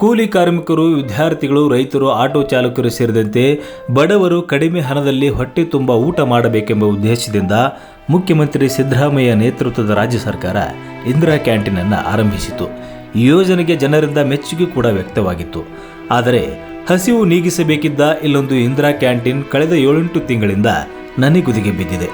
ಕೂಲಿ ಕಾರ್ಮಿಕರು, ವಿದ್ಯಾರ್ಥಿಗಳು, ರೈತರು, ಆಟೋ ಚಾಲಕರು ಸೇರಿದಂತೆ ಬಡವರು ಕಡಿಮೆ ಹಣದಲ್ಲಿ ಹೊಟ್ಟೆ ತುಂಬ ಊಟ ಮಾಡಬೇಕೆಂಬ ಉದ್ದೇಶದಿಂದ ಮುಖ್ಯಮಂತ್ರಿ ಸಿದ್ದರಾಮಯ್ಯ ನೇತೃತ್ವದ ರಾಜ್ಯ ಸರ್ಕಾರ ಇಂದಿರಾ ಕ್ಯಾಂಟೀನ್ ಅನ್ನು ಆರಂಭಿಸಿತು. ಈ ಯೋಜನೆಗೆ ಜನರಿಂದ ಮೆಚ್ಚುಗೆ ಕೂಡ ವ್ಯಕ್ತವಾಗಿತ್ತು. ಆದರೆ ಹಸಿವು ನೀಗಿಸಬೇಕಿದ್ದ ಇಲ್ಲೊಂದು ಇಂದಿರಾ ಕ್ಯಾಂಟೀನ್ ಕಳೆದ ಏಳೆಂಟು ತಿಂಗಳಿಂದ ನನೆಗುದಿಗೆ ಬಿದ್ದಿದೆ.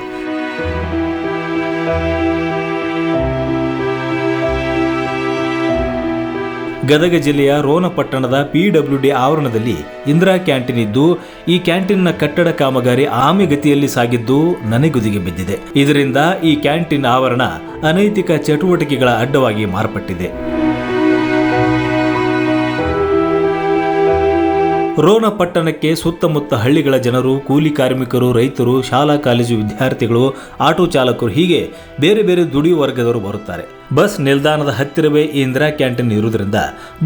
ಗದಗ ಜಿಲ್ಲೆಯ ರೋಣ ಪಟ್ಟಣದ ಪಿಡಬ್ಲ್ಯೂಡಿ ಆವರಣದಲ್ಲಿ ಇಂದಿರಾ ಕ್ಯಾಂಟೀನ್ ಇದ್ದು, ಈ ಕ್ಯಾಂಟೀನ್ನ ಕಟ್ಟಡ ಕಾಮಗಾರಿ ಆಮೆಗತಿಯಲ್ಲಿ ಸಾಗಿದ್ದು ನನೆಗುದಿಗೆ ಬಿದ್ದಿದೆ. ಇದರಿಂದ ಈ ಕ್ಯಾಂಟೀನ್ ಆವರಣ ಅನೈತಿಕ ಚಟುವಟಿಕೆಗಳ ಅಡ್ಡವಾಗಿ ಮಾರ್ಪಟ್ಟಿದೆ. ರೋಣ ಪಟ್ಟಣಕ್ಕೆ ಸುತ್ತಮುತ್ತ ಹಳ್ಳಿಗಳ ಜನರು, ಕೂಲಿ ಕಾರ್ಮಿಕರು, ರೈತರು, ಶಾಲಾ, ಕಾಲೇಜು ವಿದ್ಯಾರ್ಥಿಗಳು, ಆಟೋ ಚಾಲಕರು ಹೀಗೆ ಬೇರೆ ಬೇರೆ ದುಡಿಯುವ ವರ್ಗದವರು ಬರುತ್ತಾರೆ. ಬಸ್ ನಿಲ್ದಾಣದ ಹತ್ತಿರವೇ ಈ ಇಂದಿರಾ ಕ್ಯಾಂಟೀನ್ ಇರುವುದರಿಂದ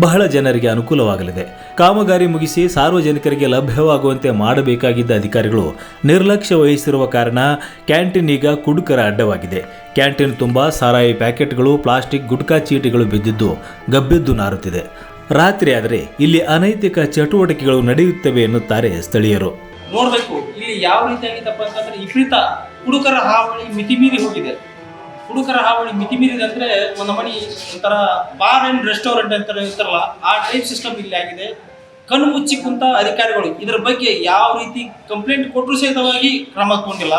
ಬಹಳ ಜನರಿಗೆ ಅನುಕೂಲವಾಗಲಿದೆ. ಕಾಮಗಾರಿ ಮುಗಿಸಿ ಸಾರ್ವಜನಿಕರಿಗೆ ಲಭ್ಯವಾಗುವಂತೆ ಮಾಡಬೇಕಾಗಿದ್ದ ಅಧಿಕಾರಿಗಳು ನಿರ್ಲಕ್ಷ್ಯ ವಹಿಸಿರುವ ಕಾರಣ ಕ್ಯಾಂಟೀನ್ ಈಗ ಕುಡುಕರ ಅಡ್ಡವಾಗಿದೆ. ಕ್ಯಾಂಟೀನ್ ತುಂಬ ಸಾರಾಯಿ ಪ್ಯಾಕೆಟ್ಗಳು, ಪ್ಲಾಸ್ಟಿಕ್ ಗುಟ್ಕಾ ಚೀಟಿಗಳು ಬಿದ್ದಿದ್ದು ಗಬ್ಬೆದ್ದು ನಾರುತ್ತಿದೆ. ರಾತ್ರಿ ಆದರೆ ಇಲ್ಲಿ ಅನೈತಿಕ ಚಟುವಟಿಕೆಗಳು ನಡೆಯುತ್ತವೆ ಎನ್ನುತ್ತಾರೆ ಸ್ಥಳೀಯರು. ನೋಡಬೇಕು, ಇಲ್ಲಿ ಯಾವ ರೀತಿ ಆಗಿತ್ತಪ್ಪ ಅಂತಂದ್ರೆ ಹುಡುಕರ ಹಾವಳಿ ಮಿತಿಮೀರಿ ಹೋಗಿದೆ. ಹುಡುಕರ ಹಾವಳಿ ಮಿತಿಮೀರಿದೆ ಅಂದ್ರೆ ಒಂದು ಮಣಿ ಒಂಥರ ಬಾರ್ ಅಂಡ್ ರೆಸ್ಟೋರೆಂಟ್ ಅಂತ ಇರ್ತಾರಲ್ಲ, ಆ ಟೈಪ್ ಸಿಸ್ಟಮ್ ಇಲ್ಲಿ ಆಗಿದೆ. ಕಣ್ಣು ಮುಚ್ಚಿ ಕುಂತ ಅಧಿಕಾರಿಗಳು ಇದರ ಬಗ್ಗೆ ಯಾವ ರೀತಿ ಕಂಪ್ಲೇಂಟ್ ಕೊಟ್ಟರು ಸಹಿತವಾಗಿ ಕ್ರಮ ತಗೊಂಡಿಲ್ಲ.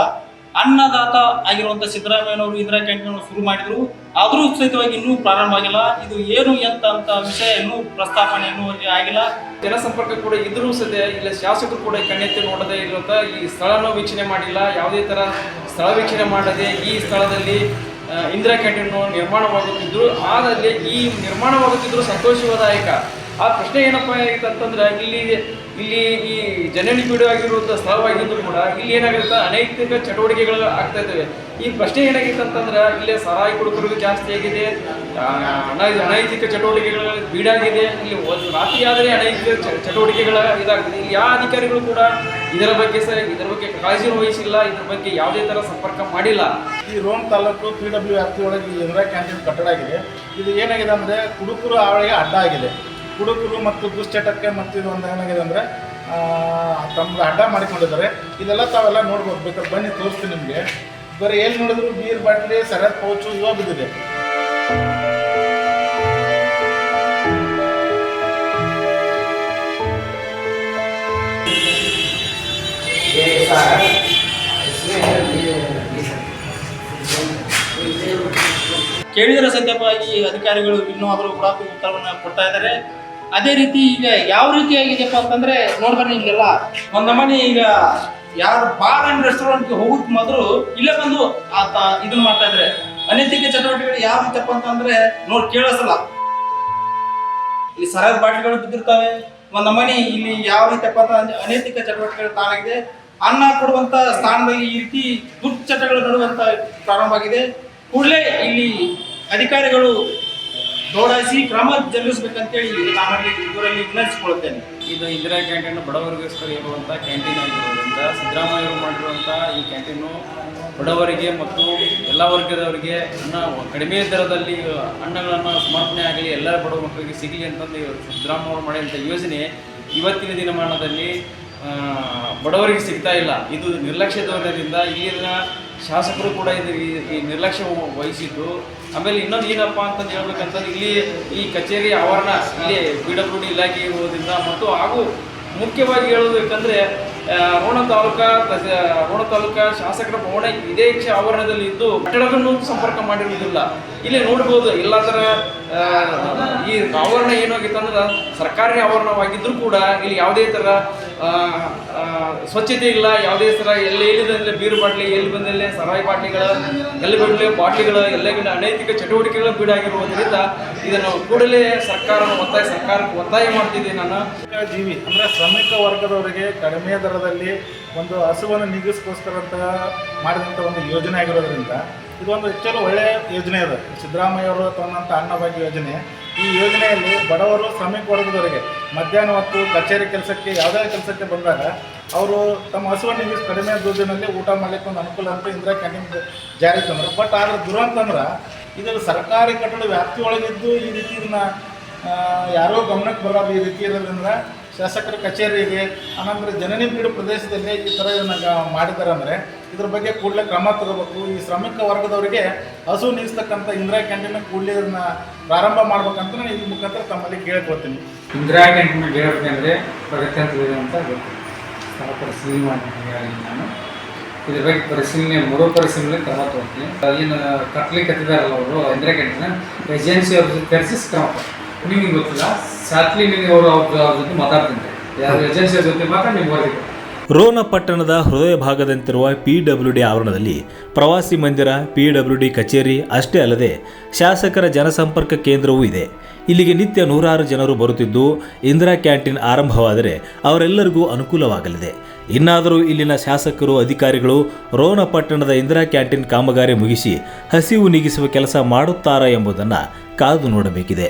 ಅನ್ನದಾತ ಆಗಿರುವಂತ ಸಿದ್ದರಾಮಯ್ಯನವರು ಇಂದಿರಾ ಕ್ಯಾಂಟೀನ್ ಶುರು ಮಾಡಿದ್ರು. ಆದರೂ ಸಹಿತವಾಗಿ ಇನ್ನೂ ಪ್ರಾರಂಭ ಆಗಿಲ್ಲ. ಇದು ಏನು, ಎಂತ ಅಂತ ವಿಷಯ ಇನ್ನೂ ಪ್ರಸ್ತಾಪನೆ ಇನ್ನೂ ಆಗಿಲ್ಲ. ಜನಸಂಪರ್ಕ ಕೂಡ ಇದ್ರೂ ಸಹ ಇಲ್ಲ, ಶಾಸಕರು ಕೂಡ ಕಣ್ಣೆತ್ತಿ ನೋಡದೆ ಇರುವಂಥ ಈ ಸ್ಥಳನೂ ವೀಕ್ಷಣೆ ಮಾಡಿಲ್ಲ. ಯಾವುದೇ ತರ ಸ್ಥಳ ವೀಕ್ಷಣೆ ಮಾಡದೆ ಈ ಸ್ಥಳದಲ್ಲಿ ಇಂದಿರಾ ಕ್ಯಾಂಟೀನು ನಿರ್ಮಾಣವಾಗುತ್ತಿದ್ದರು. ಆದರೆ ಈ ನಿರ್ಮಾಣವಾಗುತ್ತಿದ್ರು ಸಂತೋಷದಾಯಕ ಆ ಪ್ರಶ್ನೆ ಏನಪ್ಪ ಆಗಿತ್ತಂತಂದ್ರೆ ಇಲ್ಲಿ ಇಲ್ಲಿ ಈ ಜನನಿಬಿಡು ಆಗಿರುವಂಥ ಸ್ಥಳವಾಗಿದ್ದು ಕೂಡ ಇಲ್ಲಿ ಏನಾಗುತ್ತೆ, ಅನೈತಿಕ ಚಟುವಟಿಕೆಗಳು ಆಗ್ತಾ ಇದ್ದಾವೆ. ಈ ಪ್ರಶ್ನೆ ಏನಾಗಿತ್ತು ಅಂತಂದ್ರೆ ಇಲ್ಲಿ ಸರಾಯಿ ಕುಡುಕರಿಗೂ ಜಾಸ್ತಿ ಆಗಿದೆ ಅನೈತಿಕ ಚಟುವಟಿಕೆಗಳ ಬೀಡಾಗಿದೆ, ಇಲ್ಲಿ ರಾತ್ರಿ ಆದರೆ ಅನೈತಿಕ ಚಟುವಟಿಕೆಗಳ ಇದಾಗಿದೆ. ಇಲ್ಲಿ ಯಾವ ಅಧಿಕಾರಿಗಳು ಕೂಡ ಇದರ ಬಗ್ಗೆ ಸರ್, ಇದರ ಬಗ್ಗೆ ಕಾಳಜಿ ವಹಿಸಿಲ್ಲ, ಇದ್ರ ಬಗ್ಗೆ ಯಾವುದೇ ತರ ಸಂಪರ್ಕ ಮಾಡಿಲ್ಲ. ಈ ರೋಮ್ ತಾಲೂಕು ಪಿ ಡಬ್ಲ್ಯೂ ವ್ಯಾಪ್ತಿಯೊಳಗೆ ಈ ಇಂದಿರಾ ಕ್ಯಾಂಟೀನ್ ಕಟ್ಟಡ ಆಗಿದೆ. ಇದು ಏನಾಗಿದೆ ಅಂದರೆ, ಕುಡುಕರು ಆವಳಿಗೆ ಅಡ್ಡ ಆಗಿದೆ. ಕುಡುಕರು ಮತ್ತು ದುಶ್ಚಟಕ್ಕೆ ಮತ್ತು ಇದು ಒಂದು ಏನಾಗಿದೆ ಅಂದರೆ ತಮ್ಮ ಅಡ್ಡ ಮಾಡಿಕೊಂಡಿದ್ದಾರೆ. ಇದೆಲ್ಲ ತಾವೆಲ್ಲ ನೋಡ್ಬೋದು. ಬೇಕಾದ್ರೆ ಬನ್ನಿ, ತೋರಿಸ್ತೀನಿ ನಿಮಗೆ. ಬರೀ ಎಲ್ಲಿ ನೋಡಿದ್ರು ಬೀರ್ ಬಾಟ್ಲಿ ಸರತ್ ಪೌಚು ಇವ ಬಿದ್ದಿದೆ ಕೇಳಿದರೆ ಈ ಅಧಿಕಾರಿಗಳು ಇನ್ನೂ ಆದರೂ ಕೂಡ ಉತ್ತರವನ್ನು ಕೊಡ್ತಾ ಇದ್ದಾರೆ. ಅದೇ ರೀತಿ ಈಗ ಯಾವ ರೀತಿ ಆಗಿದೆಯಪ್ಪ ಅಂತಂದ್ರೆ ನೋಡ್ಬರ್ರಿ ಇಲ್ಲೆಲ್ಲ ಒಂದ್ ಮನೆ ಈಗ ಯಾರು ಬಾರ್ ಅಂಡ್ ರೆಸ್ಟೋರೆಂಟ್ಗೆ ಹೋಗೋಕ್ ಮೊದಲು ಇಲ್ಲೇ ಬಂದು ಆತ ಇದನ್ನ ಮಾಡ್ತಾ ಇದ್ರೆ. ಅನೈತಿಕ ಚಟುವಟಿಕೆಗಳು ಯಾವ ರೀತಿಯಪ್ಪ ಅಂತಂದ್ರೆ ನೋಡಿ ಕೇಳಿಸಲ್ಲ. ಇಲ್ಲಿ ಸರಿಯಾದ ಬಾಟ್ಲಿಗಳು ಬಿದ್ದಿರ್ತವೆ. ಒಂದ್ ಮನೆ ಇಲ್ಲಿ ಯಾವ ರೀತಿಯಪ್ಪ ಅಂತ ಅನೈತಿಕ ಚಟುವಟಿಕೆಗಳು ತಾನಾಗಿದೆ. ಅನ್ನ ಕೊಡುವಂತ ಸ್ಥಾನದಲ್ಲಿ ಈ ರೀತಿ ದುಶ್ಚಟಗಳು ನಡುವಂತ ಪ್ರಾರಂಭ ಆಗಿದೆ. ಕೂಡಲೇ ಇಲ್ಲಿ ಅಧಿಕಾರಿಗಳು ದೌಡಾಯಿಸಿ ಕ್ರಮ ಜರುಗಿಸ್ಬೇಕಂತೇಳಿ ನಾನು ಇದರಲ್ಲಿ ವಿನಂತಿಸಿಕೊಳ್ಳುತ್ತೇನೆ ಇದು ಇಂದಿರಾ ಕ್ಯಾಂಟೀನ್ ಬಡವರಿಗೋಸ್ಕರ ಇರುವಂಥ ಕ್ಯಾಂಟೀನ್ ಆಗಿರೋದ್ರಿಂದ ಸಿದ್ದರಾಮಯ್ಯ ಅವರು ಮಾಡಿರುವಂಥ ಈ ಕ್ಯಾಂಟೀನು ಬಡವರಿಗೆ ಮತ್ತು ಎಲ್ಲ ವರ್ಗದವರಿಗೆ ಅನ್ನ ಕಡಿಮೆ ದರದಲ್ಲಿ ಅನ್ನಗಳನ್ನು ಸಮರ್ಪಣೆ ಆಗಲಿ ಎಲ್ಲ ಬಡ ಮಕ್ಕಳಿಗೆ ಸಿಗಲಿ ಅಂತಂದು ಸಿದ್ದರಾಮಯ್ಯ ಅವರು ಮಾಡಿದಂಥ ಯೋಜನೆ ಇವತ್ತಿನ ದಿನಮಾನದಲ್ಲಿ ಬಡವರಿಗೆ ಸಿಗ್ತಾ ಇಲ್ಲ. ಇದು ನಿರ್ಲಕ್ಷ್ಯ ಧೋರಣೆಯಿಂದ ಇಲ್ಲಿನ ಶಾಸಕರು ಕೂಡ ಇದು ಈ- ನಿರ್ಲಕ್ಷ್ಯ ವಹಿಸಿದ್ದು. ಆಮೇಲೆ ಇನ್ನೊಂದು ಏನಪ್ಪ ಅಂತಂದು ಹೇಳ್ಬೇಕಂತಂದ್ರೆ ಇಲ್ಲಿ ಈ ಕಚೇರಿ ಆವರಣ ಇಲ್ಲಿ ಬಿ ಡಬ್ಲ್ಯೂ ಡಿ ಇಲಾಖೆ ಇರುವುದರಿಂದ ಮತ್ತು ಹಾಗೂ ಮುಖ್ಯವಾಗಿ ಹೇಳಬೇಕಂದ್ರೆ ರೋಣ ತಾಲೂಕಾ ರೋಣ ತಾಲೂಕಾ ಶಾಸಕರ ಭವನ ಇದೇ ಆವರಣದಲ್ಲಿ ಇದ್ದು ಕಟ್ಟಡವನ್ನು ಸಂಪರ್ಕ ಮಾಡಿರುವುದಿಲ್ಲ. ಇಲ್ಲಿ ನೋಡ್ಬೋದು ಎಲ್ಲ ಥರ ಈ ಆವರಣ ಏನಾಗಿತ್ತು ಅಂದ್ರೆ ಸರ್ಕಾರಿ ಆವರಣವಾಗಿದ್ದರೂ ಕೂಡ ಇಲ್ಲಿ ಯಾವುದೇ ಥರ ಸ್ವಚ್ಛತೆ ಇಲ್ಲ, ಯಾವುದೇ ಥರ ಎಲ್ಲಿ ಎಲ್ಲಿದಂದ್ರೆ ಬೀರು ಬಾಟ್ಲಿ, ಎಲ್ಲಿ ಬಂದಲ್ಲೇ, ಸರಾಯಿ ಬಾಟ್ಲಿಗಳ, ಎಲ್ಲಿ ಬಂದಲೇ ಬಾಟ್ಲಿಗಳ, ಎಲ್ಲ ಅನೈತಿಕ ಚಟುವಟಿಕೆಗಳ ಬೀಡಾಗಿರುವುದರಿಂದ ಇದನ್ನು ಕೂಡಲೇ ಸರ್ಕಾರ ಒತ್ತಾಯ, ಸರ್ಕಾರಕ್ಕೆ ಒತ್ತಾಯ ಮಾಡ್ತಿದ್ದೆ ನಾನು. ಜೀವಿ, ಅಂದರೆ ಶ್ರಮಿಕ ವರ್ಗದವರಿಗೆ ಕಡಿಮೆ ದರದಲ್ಲಿ ಒಂದು ಹಸುವನ್ನು ನೀಗಿಸ್ಕೋಸ್ಕರ ಅಂತ ಮಾಡಿದಂಥ ಒಂದು ಯೋಜನೆ ಆಗಿರೋದ್ರಿಂದ ಇದೊಂದು ಹೆಚ್ಚಲು ಒಳ್ಳೆಯ ಯೋಜನೆ ಅದು. ಸಿದ್ದರಾಮಯ್ಯ ಅವರು ತಂದಂಥ ಅನ್ನಭಾಗ್ಯ ಯೋಜನೆ. ಈ ಯೋಜನೆಯಲ್ಲಿ ಬಡವರು ಶ್ರಮಿಕ ವರ್ಗದವರಿಗೆ ಮಧ್ಯಾಹ್ನ ಹೊತ್ತು ಕಚೇರಿ ಕೆಲಸಕ್ಕೆ ಯಾವುದೇ ಕೆಲಸಕ್ಕೆ ಬಂದಾಗ ಅವರು ತಮ್ಮ ಹಸುವನ್ನು ಕಡಿಮೆ ದುಡ್ಡಿನಲ್ಲಿ ಊಟ ಮಾಡಲಿಕ್ಕೆ ಒಂದು ಅನುಕೂಲ ಅಂತ ಇಂದಿರಾ ಕ್ಯಾಂಟೀನ್ ಜಾರಿ ತಂದರು. ಬಟ್ ಆದ್ರೆ ದುರಂತ ಅಂದ್ರೆ ಇದರ ಸರ್ಕಾರಿ ಕಟ್ಟಡ ವ್ಯಾಪ್ತಿಯೊಳಗಿದ್ದು ಈ ರೀತಿ ಇದನ್ನ ಯಾರೋ ಗಮನಕ್ಕೆ ಬರೋದು ಈ ರೀತಿ ಇರೋದ್ರಿಂದ ಶಾಸಕರ ಕಚೇರಿಗೆ ಆನಂತರ ಜನನಿಬಿಡು ಪ್ರದೇಶದಲ್ಲಿ ಈ ಥರ ಇದನ್ನು ಮಾಡಿದ್ದಾರೆ ಅಂದರೆ ಇದ್ರ ಬಗ್ಗೆ ಕೂಡಲೇ ಕ್ರಮ ತಗೋಬೇಕು. ಈ ಶ್ರಮಿಕ ವರ್ಗದವರಿಗೆ ಹಸು ನೀಗಿಸ್ತಕ್ಕಂಥ ಇಂದಿರಾ ಕ್ಯಾಂಟೀನ್ ಕೂಡಲೇ ಇದನ್ನು ಪ್ರಾರಂಭ ಮಾಡ್ಬೇಕಂತ ನಾನು ಇದ್ರ ಮುಖಾಂತರ ತಮ್ಮಲ್ಲಿ ಕೇಳ್ಕೊಳ್ತೀನಿ. ಇಂದಿರಾ ಕ್ಯಾಂಟೀನ್ ಹೇಳಬೇಕಂದ್ರೆ ಪ್ರಗತಿ ಹಂತದಲ್ಲಿದೆ ಅಂತ ಗೊತ್ತಿಲ್ಲ ಪರಿಶೀಲನೆ ನಾನು. ಇದ್ರ ಬಗ್ಗೆ ಪರಿಶೀಲನೆ, ಮರು ಪರಿಶೀಲನೆ ಕ್ರಮ ತಗೋತೀನಿ. ಏನು ಕಟ್ಲಿಕ್ಕೆ ಹತ್ತಿದಾರಲ್ಲ ಅವರು ಇಂದಿರಾ ಕ್ಯಾಂಟೀನ್ ಏಜೆನ್ಸಿ ಅವ್ರ ಕರೆಸಿ ಕ್ರಮ ನಿಮಗೆ ಗೊತ್ತಿಲ್ಲ? ಸಾತ್ಲಿ ನಿಮಗೆ ಅವರು ಅವ್ರ ಜೊತೆ ಮಾತಾಡ್ತೀನಿ ಯಾರು ಏಜೆನ್ಸಿಯ ಜೊತೆ ಮಾತಾಡಿ ನಿಮ್ಗೆ ವರದಿ. ರೋಣ ಪಟ್ಟಣದ ಹೃದಯ ಭಾಗದಂತಿರುವ ಪಿ ಡಬ್ಲ್ಯೂ ಡಿ ಆವರಣದಲ್ಲಿ ಪ್ರವಾಸಿ ಮಂದಿರ, ಪಿ ಡಬ್ಲ್ಯೂ ಡಿ ಕಚೇರಿ ಅಷ್ಟೇ ಅಲ್ಲದೆ ಶಾಸಕರ ಜನಸಂಪರ್ಕ ಕೇಂದ್ರವೂ ಇದೆ. ಇಲ್ಲಿಗೆ ನಿತ್ಯ ನೂರಾರು ಜನರು ಬರುತ್ತಿದ್ದು, ಇಂದಿರಾ ಕ್ಯಾಂಟೀನ್ ಆರಂಭವಾದರೆ ಅವರೆಲ್ಲರಿಗೂ ಅನುಕೂಲವಾಗಲಿದೆ. ಇನ್ನಾದರೂ ಇಲ್ಲಿನ ಶಾಸಕರು, ಅಧಿಕಾರಿಗಳು ರೋಣ ಪಟ್ಟಣದ ಇಂದಿರಾ ಕ್ಯಾಂಟೀನ್ ಕಾಮಗಾರಿ ಮುಗಿಸಿ ಹಸಿವು ನೀಗಿಸುವ ಕೆಲಸ ಮಾಡುತ್ತಾರಾ ಎಂಬುದನ್ನು ಕಾದು ನೋಡಬೇಕಿದೆ.